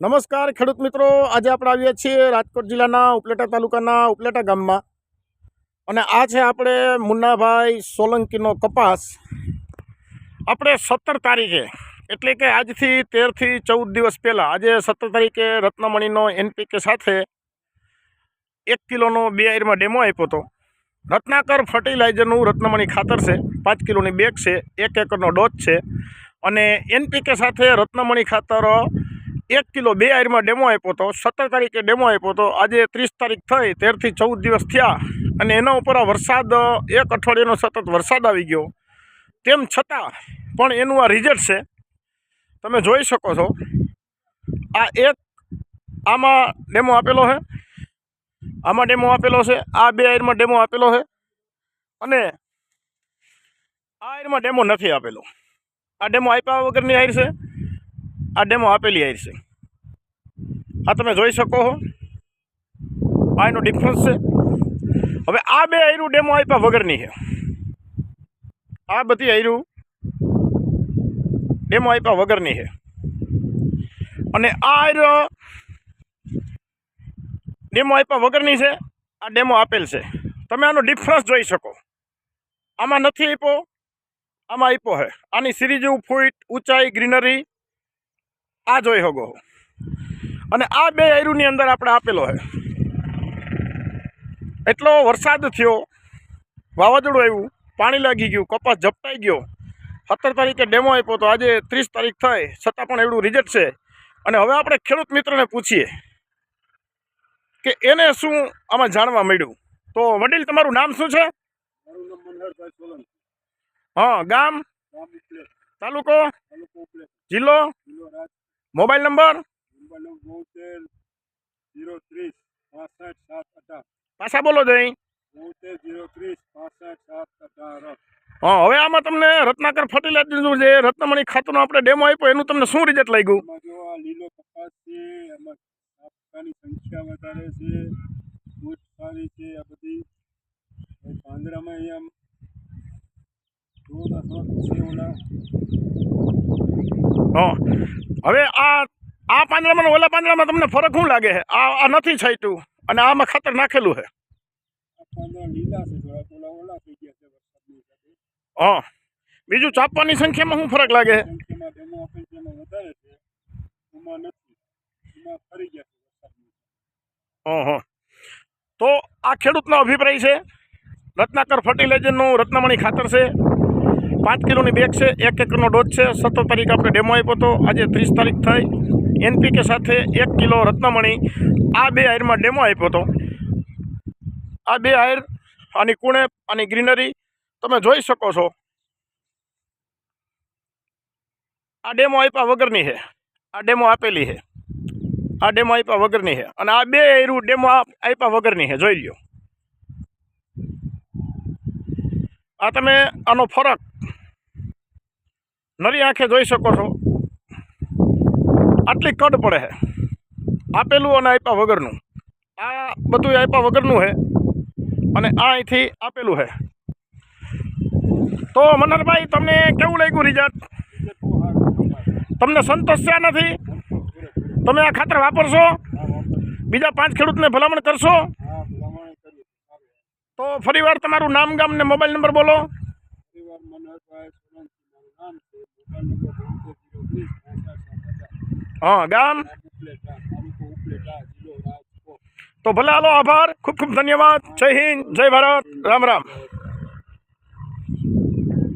નમસ્કાર ખેડૂત મિત્રો. આજે આપણે આવીએ છીએ રાજકોટ જિલ્લાના ઉપલેટા તાલુકાના ઉપલેટા ગામમાં. અને આ છે આપણે મુન્નાભાઈ સોલંકીનો કપાસ. આપણે સત્તર તારીખે, એટલે કે આજથી તેરથી ચૌદ દિવસ પહેલાં, આજે સત્તર તારીખે રત્નમણીનો એનપીકે સાથે એક કિલોનો બે આયરમાં ડેમો આપ્યો હતો. રત્નાકર ફર્ટિલાઇઝરનું રત્નમણી ખાતર છે, પાંચ કિલોની બેગ છે, એક એકરનો ડોઝ છે. અને એનપીકે સાથે રત્નમણી ખાતર એક કિલો બે આયરમાં ડેમો આપ્યો હતો, સત્તર તારીખે ડેમો આપ્યો હતો, આજે ત્રીસ તારીખ થઈ, તેરથી ચૌદ દિવસ થયા, અને એના ઉપર આ વરસાદ, એક અઠવાડિયાનો સતત વરસાદ આવી ગયો. તેમ છતાં પણ એનું આ રિઝલ્ટ છે, તમે જોઈ શકો છો, આ એક આમાં ડેમો આપેલો છે, આમાં ડેમો આપેલો છે, આ બે આયરમાં ડેમો આપેલો છે, અને આ આયરમાં ડેમો નથી આપેલો. આ ડેમો આપ્યા વગરની આયર છે આ ડેમો આપેલી આયર છે. આ તમે જોઈ શકો છો આ એનો ડિફરન્સ છે. હવે આ બે આયરું ડેમો આપ્યા વગરની છે. આ બધી આયરું ડેમો આપ્યા વગરની છે. અને આ આયરો ડેમો આપ્યા વગરની છે. આ ડેમો આપેલ છે. તમે આનો ડિફરન્સ જોઈ શકો. આમાં નથી આપ્યો. આમાં આપ્યો છે. આની સિરીજ ફૂટ, ઊંચાઈ ગ્રીનરી આ જોઈ શકો. અને આ બે આયરુની અંદર આપણે આપેલો છે. એટલો વરસાદ થયો વાવાઝોડું આવ્યું પાણી લાગી ગયું કપાસ ઝપટાઈ ગયો. સત્તર તારીખે ડેમો આપ્યો તો આજે ત્રીસ તારીખ થઈ છતાં પણ એવડું રિઝલ્ટ છે. અને હવે આપણે ખેડૂત મિત્રને પૂછીએ કે એને શું આમાં જાણવા મળ્યું? તો વડીલ તમારું નામ શું છે? હા ગામ? તાલુકો? જિલ્લો? Mobile number? પાછા બોલો જઈ હા હવે આમાં તમને રત્નાકર ફર્ટિલાઇઝરનું જે રત્નમણી ખાતરનો આપણે ડેમો આપ્યો એનું તમને શું રિઝલ્ટ લાગ્યું? આ લીલો કપાસ છે એમાં સંખ્યા વધારે છે સારી છે આ બધી. પાંદડામાં અહીંયા હા હવે આ આ પાંદડામાં ઓલા પાંદડામાં તમને ફરક શું લાગે છે? આ આ નથી છાંટ્યું અને આમાં ખાતર નાખેલું છે? હા. બીજું ચાપવાની સંખ્યામાં શું ફરક લાગે છે? તો આ ખેડૂતનો અભિપ્રાય છે. રત્નાકર ફર્ટિલાઇઝરનું રત્નમણી ખાતર છે. પાંચ કિલોની બેગ છે, એક એકરનો ડોઝ છે. સત્તર તારીખ આપણે ડેમો આપ્યો હતો. આજે ત્રીસ તારીખ થઈ. એનપીકે સાથે એક કિલો રત્નમણી આ બે આયરમાં ડેમો આપ્યો હતો. આ બે આયર આની કુણેપ આની ગ્રીનરી તમે જોઈ શકો છો. આ ડેમો આપ્યા વગરની છે. આ ડેમો આપેલી છે. આ ડેમો આપ્યા વગરની છે. અને આ બે આયરું ડેમો આપ- આપ્યા વગરની છે. જોઈ લ્યો. આ તમે, આનો ફરક નરી આંખે જોઈ શકો છો. આટલી કડ પડે છે. આપેલું અને આપ્યા વગરનું. આ બધું આપ્યા વગરનું છે અને આ અહીંથી આપેલું છે. તો મનહરભાઈ તમને કેવું લાગ્યું રિઝલ્ટ. તમને સંતોષ છે નથી તમે આ ખાતર વાપરશો? બીજા પાંચ ખેડૂતને ભલામણ કરશો. તો ફરીવાર તમારું નામ ગામ ને મોબાઈલ નંબર બોલો. હા, ગામ? તો ભલે, હાલો, આભાર. ખૂબ ખૂબ ધન્યવાદ. જય હિન્દ, જય ભારત. રામ રામ.